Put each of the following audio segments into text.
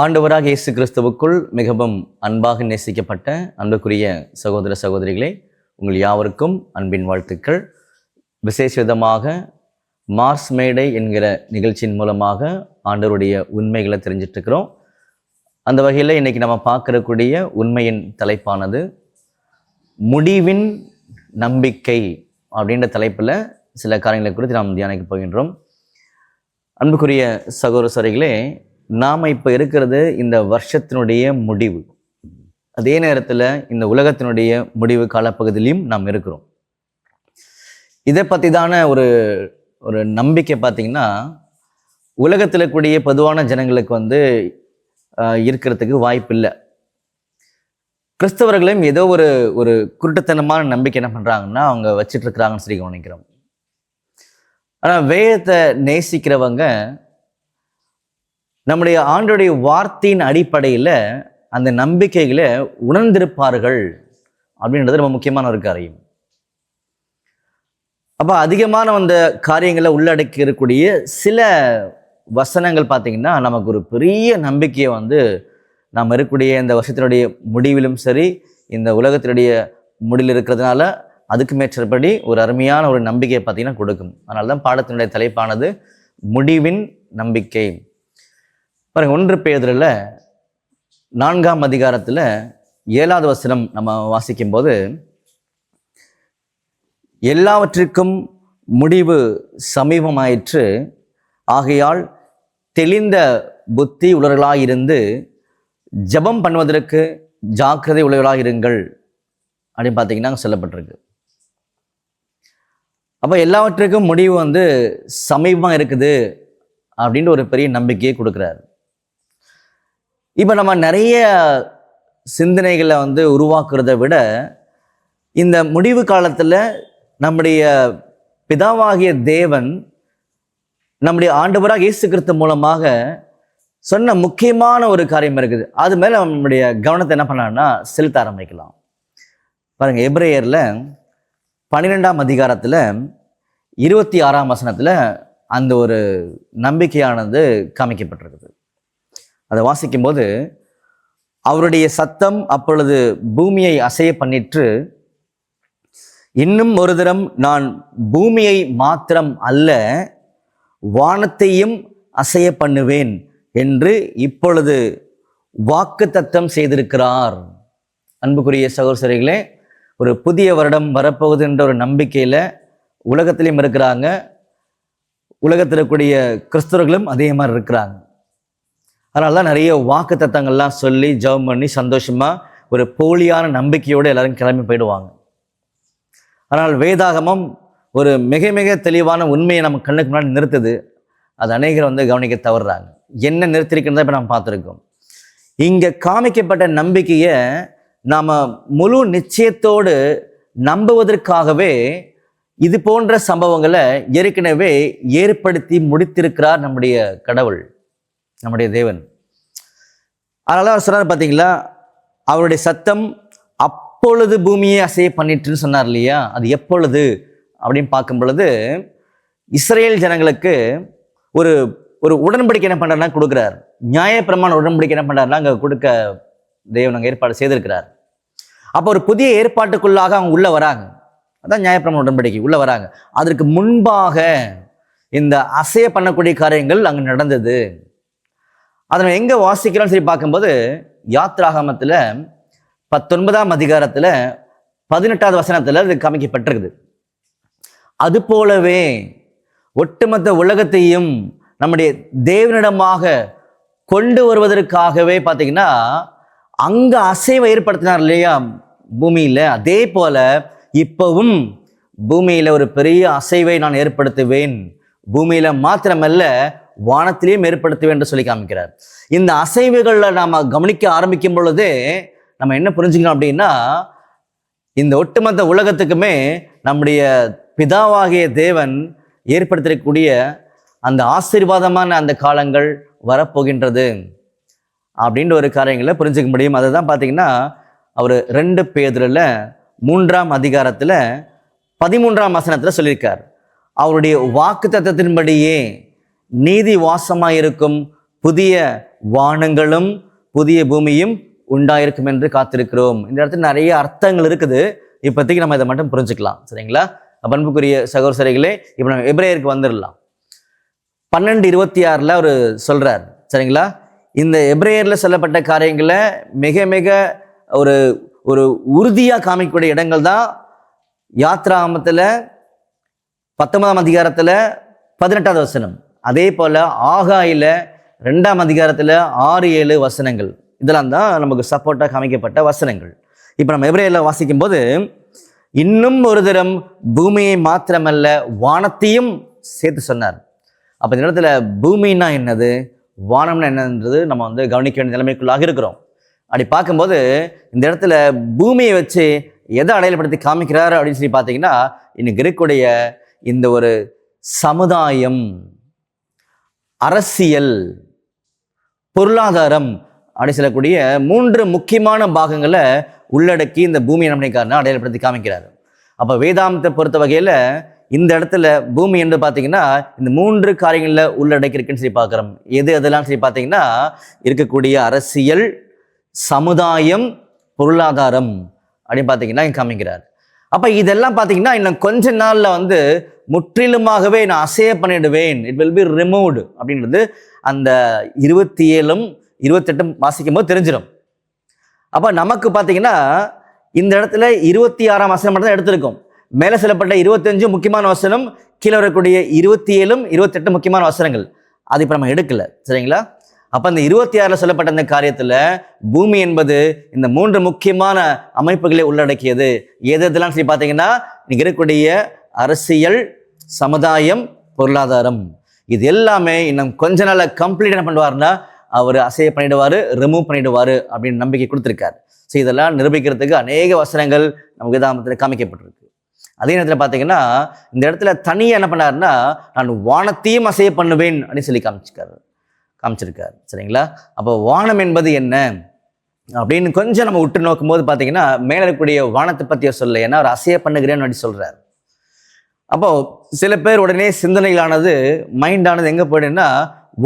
ஆண்டவராக இயேசு கிறிஸ்துவுக்குள் மிகவும் அன்பாக நேசிக்கப்பட்ட அன்புக்குரிய சகோதர சகோதரிகளே உங்கள் யாவருக்கும் அன்பின் வாழ்த்துக்கள். விசேஷ விதமாக மார்ஸ் மேடை என்கிற நிகழ்ச்சியின் மூலமாக ஆண்டவருடைய உண்மைகளை தெரிஞ்சிட்ருக்கிறோம். அந்த வகையில் இன்றைக்கி நம்ம பார்க்கறக்கூடிய உண்மையின் தலைப்பானது முடிவின் நம்பிக்கை அப்படின்ற தலைப்பில் சில காரியங்களை குறித்து நாம் தியானிக்க போகின்றோம். அன்புக்குரிய சகோதர சகோதரிகளே நாம் இப்போ இருக்கிறது இந்த வருஷத்தினுடைய முடிவு. அதே நேரத்தில் இந்த உலகத்தினுடைய முடிவு காலப்பகுதியிலையும் நாம் இருக்கிறோம். இதை பற்றி தான ஒரு ஒரு நம்பிக்கை பார்த்தீங்கன்னா உலகத்தில் இருக்கக்கூடிய பொதுவான ஜனங்களுக்கு வந்து இருக்கிறதுக்கு வாய்ப்பு இல்லை. கிறிஸ்தவர்களையும் ஏதோ ஒரு ஒரு குருட்டுத்தனமான நம்பிக்கை என்ன பண்ணுறாங்கன்னா அவங்க வச்சிட்டு இருக்கிறாங்கன்னு சொல்லி கவனிக்கிறோம். ஆனால் வேதத்தை நேசிக்கிறவங்க நம்முடைய ஆண்டுடைய வார்த்தையின் அடிப்படையில் அந்த நம்பிக்கைகளை உணர்ந்திருப்பார்கள் அப்படின்றது ரொம்ப முக்கியமான ஒரு காரியம். அப்போ அதிகமான அந்த காரியங்களை உள்ளடக்கி இருக்கக்கூடிய சில வசனங்கள் பார்த்தீங்கன்னா நமக்கு ஒரு பெரிய நம்பிக்கையை வந்து நாம் இருக்கக்கூடிய இந்த வருஷத்தினுடைய முடிவிலும் சரி இந்த உலகத்தினுடைய முடிவில் இருக்கிறதுனால அதுக்கு மேற்றபடி ஒரு அருமையான ஒரு நம்பிக்கையை பார்த்தீங்கன்னா கொடுக்கும். அதனால தான் பாடத்தினுடைய தலைப்பானது முடிவின் நம்பிக்கை. பாருங்க ஒன்று பேதரில் நான்காம் அதிகாரத்தில் ஏழாவது வசனம் நம்ம வாசிக்கும்போது எல்லாவற்றிற்கும் முடிவு சமீபமாயிற்று ஆகையால் தெளிந்த புத்தி உலர்களாயிருந்து ஜெபம் பண்ணுவதற்கு ஜாக்கிரதை உலகளாக இருங்கள் அப்படின்னு பார்த்தீங்கன்னா சொல்லப்பட்டிருக்கு. அப்போ எல்லாவற்றுக்கும் முடிவு வந்து சமீபமாக இருக்குது அப்படின்ற ஒரு பெரிய நம்பிக்கையை கொடுக்குறாரு. இப்போ நம்ம நிறைய சிந்தனைகளை வந்து உருவாக்குறத விட இந்த முடிவு காலத்தில் நம்முடைய பிதாவாகிய தேவன் நம்முடைய ஆண்டவராக இயேசு கிறிஸ்து மூலமாக சொன்ன முக்கியமான ஒரு காரியம் இருக்குது. அது மேலே நம்முடைய கவனத்தை என்ன பண்ணலாம்னா செலுத்த ஆரம்பிக்கலாம். பாருங்கள் எப்ரேயரில் பன்னிரெண்டாம் அதிகாரத்தில் இருபத்தி ஆறாம் வசனத்தில் அந்த ஒரு நம்பிக்கையானது காமிக்கப்பட்டிருக்குது. அதை வாசிக்கும்போது அவருடைய சத்தம் அப்பொழுது பூமியை அசைய பண்ணிற்று. இன்னும் ஒரு தரம் நான் பூமியை மாத்திரம் அல்ல வானத்தையும் அசைய பண்ணுவேன் என்று இப்பொழுது வாக்கு தத்தம் செய்திருக்கிறார். அன்புக்குரிய சகோதரிகளே ஒரு புதிய வருடம் வரப்போகுது என்ற ஒரு நம்பிக்கையில் உலகத்திலையும் இருக்கிறாங்க. உலகத்தில் இருக்கக்கூடிய கிறிஸ்தவர்களும் அதே மாதிரி இருக்கிறாங்க. அதனால தான் நிறைய வாக்கு தத்தங்கள்லாம் சொல்லி ஜெபம் பண்ணி சந்தோஷமாக ஒரு போலியான நம்பிக்கையோடு எல்லாரும் கிளம்பி போயிடுவாங்க. ஆனால் வேதாகமம் ஒரு மிக மிக தெளிவான உண்மையை நம்ம கண்ணுக்கு முன்னாடி நிறுத்துது. அது அநேகர் வந்து கவனிக்க தவறுறாங்க. என்ன நிறுத்திருக்கிறதா இப்போ நம்ம பார்த்துருக்கோம். இங்கே காமிக்கப்பட்ட நம்பிக்கையை நாம் முழு நிச்சயத்தோடு நம்புவதற்காகவே இது போன்ற சம்பவங்களை ஏற்கனவே ஏற்படுத்தி முடித்திருக்கிறார் நம்முடைய கடவுள். நம்முடைய தேவன். அதனால் அவர் சொன்னார் பார்த்தீங்களா அவருடைய சத்தம் அப்பொழுது பூமியை அசைய பண்ணிட்டுன்னு சொன்னார் இல்லையா? அது எப்பொழுது? அப்படின்னு பார்க்கும் பொழுது இஸ்ரேல் ஜனங்களுக்கு ஒரு ஒரு உடன்படிக்கை என்ன பண்ணுறாருன்னா கொடுக்குறார். நியாயப்பிரமான உடன்படிக்கை என்ன பண்ணுறாருனா அங்கே கொடுக்க தேவன் அங்கே ஏற்பாடு செய்திருக்கிறார். அப்போ ஒரு புதிய ஏற்பாட்டுக்குள்ளாக அவங்க உள்ளே வராங்க. அதான் நியாயப்பிரமான உடன்படிக்கை உள்ளே வராங்க. அதற்கு முன்பாக இந்த அசைய பண்ணக்கூடிய காரியங்கள் அங்கே நடந்தது. அதை நான் எங்கே வாசிக்கிறோம்னு சொல்லி பார்க்கும்போது யாத்ராகமத்தில் பத்தொன்பதாம் அதிகாரத்தில் பதினெட்டாவது வசனத்தில் அது காமிக்கப்பட்டிருக்குது. அது போலவே ஒட்டுமொத்த உலகத்தையும் நம்முடைய தேவனிடமாக கொண்டு வருவதற்காகவே பார்த்தீங்கன்னா அங்கே அசைவை ஏற்படுத்தினார் இல்லையா? பூமியில். அதே போல் இப்போவும் பூமியில் ஒரு பெரிய அசைவை நான் ஏற்படுத்துவேன். பூமியில் மாத்திரமல்ல வானத்திலையும் ஏற்படுத்துவேன் என்று சொல்லி காமிக்கிறார். இந்த அசைவுகளில் நாம் கவனிக்க ஆரம்பிக்கும் பொழுதே நம்ம என்ன புரிஞ்சுக்கணும் அப்படின்னா இந்த ஒட்டுமொத்த உலகத்துக்குமே நம்முடைய பிதாவாகிய தேவன் ஏற்படுத்திருக்கக்கூடிய அந்த ஆசீர்வாதமான அந்த காலங்கள் வரப்போகின்றது அப்படின்ற ஒரு காரியங்களை புரிஞ்சுக்க முடியும். அதை தான் பார்த்தீங்கன்னா அவர் ரெண்டு பேதில் மூன்றாம் அதிகாரத்தில் பதிமூன்றாம் வசனத்தில் சொல்லியிருக்கார். அவருடைய வாக்கு தத்துவத்தின்படியே நீதி வாசமாயிருக்கும் புதிய வானங்களும் புதிய பூமியும் உண்டாயிருக்கும் என்று காத்திருக்கிறோம். இந்த இடத்துல நிறைய அர்த்தங்கள் இருக்குது. இப்போதைக்கு நம்ம இதை மட்டும் புரிஞ்சுக்கலாம். சரிங்களா? பண்புக்குரிய அன்புக்குரிய இப்போ நம்ம எப்ரேயருக்கு வந்துடலாம். பன்னெண்டு இருபத்தி ஆறில் அவர் சொல்கிறார் சரிங்களா? இந்த எப்ரேயரில் சொல்லப்பட்ட காரியங்களை மிக மிக ஒரு ஒரு உறுதியாக காமிக்கக்கூடிய இடங்கள் தான் யாத்ராமத்தில் பத்தொன்பதாம் அதிகாரத்தில் பதினெட்டாவது வசனம். அதே போல் ஆகாயில் ரெண்டாம் அதிகாரத்தில் ஆறு ஏழு வசனங்கள். இதெல்லாம் தான் நமக்கு சப்போர்ட்டாக காமிக்கப்பட்ட வசனங்கள். இப்போ நம்ம எப்ரேயரில் வாசிக்கும்போது இன்னும் ஒரு தரம் பூமியை மாத்திரமல்ல வானத்தையும் சேர்த்து சொன்னார். அப்போ இந்த இடத்துல பூமின்னா என்னது? வானம்னா என்னன்றது நம்ம வந்து கவனிக்க வேண்டிய நிலைமைக்குள்ளாக இருக்கிறோம். அப்படி பார்க்கும்போது இந்த இடத்துல பூமியை வச்சு எதை அடையாளப்படுத்தி காமிக்கிறார் அப்படின்னு சொல்லி பார்த்தீங்கன்னா இன்னைக்கு இருக்கக்கூடிய இந்த ஒரு சமுதாயம் அரசியல் பொருளாதாரம் அப்படி சொல்லக்கூடிய மூன்று முக்கியமான பாகங்களை உள்ளடக்கி இந்த பூமி நம்பிக்கைக்காரனை அடையாளப்படுத்தி காமிக்கிறார். அப்போ வேதாந்தத்தை பொறுத்த வகையில் இந்த இடத்துல பூமி என்று பார்த்தீங்கன்னா இந்த மூன்று காரியங்களில் உள்ளடக்கி இருக்குன்னு சொல்லி பார்க்குறோம். எது அதெல்லாம் சொல்லி பார்த்தீங்கன்னா இருக்கக்கூடிய அரசியல் சமுதாயம் பொருளாதாரம் அப்படின்னு பார்த்தீங்கன்னா காமிக்கிறார். அப்போ இதெல்லாம் பார்த்தீங்கன்னா இன்னும் கொஞ்ச நாளில் வந்து முற்றிலுமாகவே நான் அசைய பண்ணிடுவேன். இட் வில் பி ரிமூவ்டு அப்படின்றது அந்த இருபத்தி ஏழும் இருபத்தெட்டும் வாசிக்கும் போது தெரிஞ்சிடும் அப்போ நமக்கு பார்த்தீங்கன்னா இந்த இடத்துல இருபத்தி ஆறாம் வசனம் மட்டும் தான் எடுத்திருக்கோம். மேலே சொல்லப்பட்ட இருபத்தஞ்சு முக்கியமான வசனம் கீழே வரக்கூடிய இருபத்தி ஏழும் இருபத்தெட்டு முக்கியமான வசனங்கள். அது இப்போ நம்ம எடுக்கல. சரிங்களா? அப்போ இந்த இருபத்தி ஆறில் சொல்லப்பட்ட இந்த காரியத்தில் பூமி என்பது இந்த மூன்று முக்கியமான அமைப்புகளை உள்ளடக்கியது. எது எதெல்லாம் சொல்லி பார்த்தீங்கன்னா இன்னைக்கு இருக்கக்கூடிய அரசியல் சமுதாயம் பொருளாதாரம். இது எல்லாமே இன்னும் கொஞ்ச நாளில் கம்ப்ளீட் என்ன பண்ணுவார்னா அவர் அசைய பண்ணிடுவார் ரிமூவ் பண்ணிடுவார் அப்படின்னு நம்பிக்கை கொடுத்துருக்காரு. ஸோ இதெல்லாம் நிரூபிக்கிறதுக்கு அநேக வசனங்கள் நமக்கு வேதாமத்தில் காமிக்கப்பட்டிருக்கு. அதே நேரத்தில் பார்த்தீங்கன்னா இந்த இடத்துல தனியாக என்ன பண்ணாருன்னா நான் வானத்தையும் அசைய பண்ணுவேன் அப்படின்னு சொல்லி காமிச்சிருக்காரு. காமிச்சிருக்காரு. சரிங்களா? அப்போ வானம் என்பது என்ன? அப்படின்னு கொஞ்சம் நம்ம உற்று நோக்கும்போது பார்த்தீங்கன்னா மேலே இருக்கக்கூடிய வானத்தை பற்றிய சொல்ல ஏன்னா அவர் அசைய பண்ணுகிறேன்னு அப்படி சொல்கிறார் அப்போ சில பேர் உடனே சிந்தனைகளானது மைண்டானது எங்கே போயிடுன்னா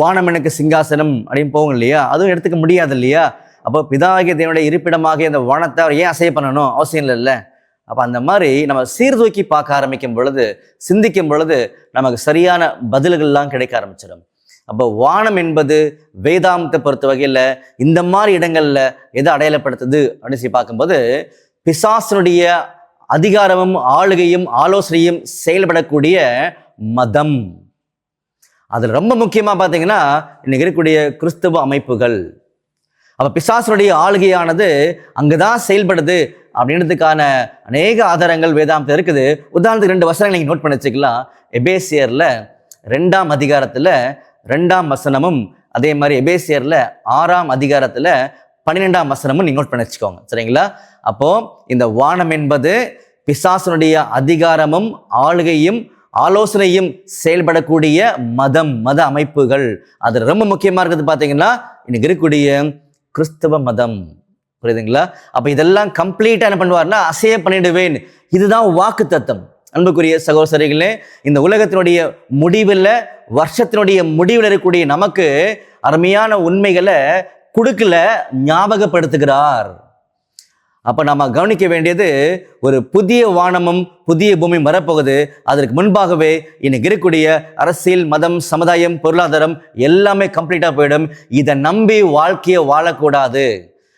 வானம் எனக்கு சிங்காசனம் அப்படின்னு போகும் இல்லையா? அதுவும் எடுத்துக்க முடியாது இல்லையா? அப்போ பிதாகிய தேவனுடைய இருப்பிடமாக இந்த வானத்தை அவர் ஏன் அசைய பண்ணணும்? அவசியம் இல்லைல்ல அப்போ அந்த மாதிரி நம்ம சீர்தூக்கி பார்க்க ஆரம்பிக்கும் பொழுது சிந்திக்கும் பொழுது நமக்கு சரியான பதில்கள்லாம் கிடைக்க ஆரம்பிச்சிடும். அப்போ வானம் என்பது வேதாந்தத்தை பொறுத்த வகையில் இந்த மாதிரி இடங்களில் எதை அடையாளப்படுத்துது அப்படின்னு சொல்லி பார்க்கும்போது பிசாசனுடைய அதிகாரமும் ஆளுகையும் ஆலோசனையும் செயல்படக்கூடிய மதம். அதில் ரொம்ப முக்கியமாக பார்த்தீங்கன்னா இன்னைக்கு இருக்கக்கூடிய கிறிஸ்துவ அமைப்புகள். அப்போ பிசாசனுடைய ஆளுகையானது அங்கே தான் செயல்படுது அப்படின்றதுக்கான அநேக ஆதாரங்கள் வேதாந்தம் இருக்குது. உதாரணத்துக்கு ரெண்டு வசனங்கள் நீங்கள் நோட் பண்ணி வச்சுக்கலாம். எபேசியரில் ரெண்டாம் அதிகாரத்தில் ரெண்டாம் வசனமும் அதே மாதிரி எபேசியரில் ஆறாம் அதிகாரத்தில் பன்னிரெண்டாம் வசனமும் நீங்கள் நோட் பண்ணி வச்சுக்கோங்க. சரிங்களா? அப்போது இந்த வானம் என்பது பிசாசனுடைய அதிகாரமும் ஆளுகையும் ஆலோசனையும் செயல்படக்கூடிய மதம் மத அமைப்புகள். அது ரொம்ப முக்கியமாக இருக்கிறது பார்த்தீங்கன்னா இன்னைக்கு இருக்கக்கூடிய கிறிஸ்தவ மதம். புரியுதுங்களா? அப்போ இதெல்லாம் கம்ப்ளீட்டாக என்ன பண்ணுவார்னா அசைய பண்ணிடுவேன். இதுதான் வாக்கு தத்தம் அன்புக்குரிய சகோதரிகளே இந்த உலகத்தினுடைய முடிவில் வருஷத்தினுடைய முடிவில் இருக்கக்கூடிய நமக்கு அருமையான உண்மைகளை கொடுக்கல ஞாபகப்படுத்துகிறார். அப்போ நம்ம கவனிக்க வேண்டியது ஒரு புதிய வானமும் புதிய பூமியும் வரப்போகுது. அதற்கு முன்பாகவே இன்னைக்கு இருக்கக்கூடிய அரசியல் மதம் சமுதாயம் பொருளாதாரம் எல்லாமே கம்ப்ளீட்டாக போயிடும். இதை நம்பி வாழ்க்கையை வாழக்கூடாது.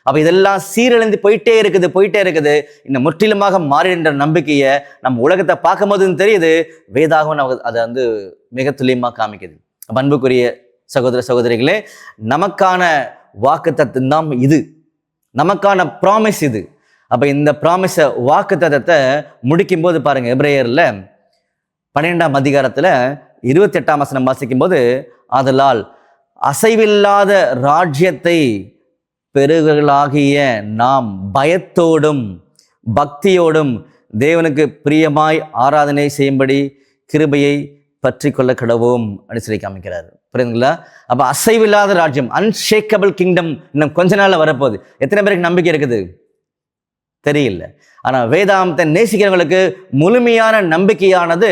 அப்போ இதெல்லாம் சீரழிந்து போயிட்டே இருக்குது போயிட்டே இருக்குது. இந்த முற்றிலுமாக மாறின்ற நம்பிக்கையை நம்ம உலகத்தை பார்க்கும்போது தெரியுது. வேதாகவும் நமக்கு அதை வந்து மிக துல்லியமாக காமிக்குது. அன்புக்குரிய சகோதர சகோதரிகளே நமக்கான வாக்கு தான் இது. நமக்கான ப்ராமிஸ் இது. அப்போ இந்த ப்ராமிஸை வாக்கு தத்தத்தை முடிக்கும்போது பாருங்க எப்ரேயரில் பன்னிரெண்டாம் அதிகாரத்தில் இருபத்தி எட்டாம் வசனம் வாசிக்கும் போது ஆதலால் அசைவில்லாத ராஜ்யத்தை பெருகளாகிய நாம் பயத்தோடும் பக்தியோடும் தேவனுக்கு பிரியமாய் ஆராதனை செய்யும்படி கிருபையை பற்றி கொள்ள கடவோம். அப்படின்னு சொல்லி காமிக்கிறார். புரியுதுங்களா? அப்போ அசைவில்லாத ராஜ்யம் அன்ஷேக்கபிள் கிங்டம் இன்னும் கொஞ்ச நாளில் வரப்போகுது. எத்தனை பேருக்கு நம்பிக்கை இருக்குது? தெரியல. ஆனால் வேதாந்தத்தை நேசிக்கிறவங்களுக்கு முழுமையான நம்பிக்கையானது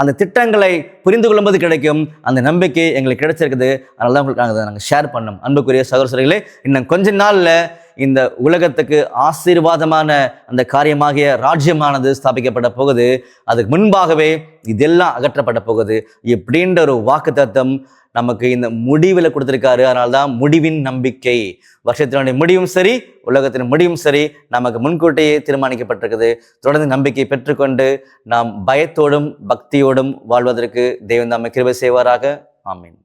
அந்த திட்டங்களை புரிந்து கொள்ளும்போது கிடைக்கும். அந்த நம்பிக்கை எங்களுக்கு கிடைச்சிருக்குது. அதனால தான் உங்களுக்கு நாங்கள் நாங்கள் ஷேர் பண்ணோம். அன்புக்குரிய சகோதரர்களே இன்னும் கொஞ்ச நாளில் இந்த உலகத்துக்கு ஆசீர்வாதமான அந்த காரியமாகிய ராஜ்யமானது ஸ்தாபிக்கப்பட போகுது. அதுக்கு முன்பாகவே இதெல்லாம் அகற்றப்பட போகுது. இப்படின்ற ஒரு வாக்கு தத்துவம் நமக்கு இந்த முடிவில் கொடுத்துருக்காரு. அதனால்தான் முடிவின் நம்பிக்கை. வருஷத்தினுடைய முடிவும் சரி உலகத்தின் முடிவும் சரி நமக்கு முன்கூட்டியே தீர்மானிக்கப்பட்டிருக்குது. தொடர்ந்து நம்பிக்கை பெற்றுக்கொண்டு நாம் பயத்தோடும் பக்தியோடும் வாழ்வதற்கு தெய்வம் நம்மை கிருபை செய்வாராக. ஆமீன்.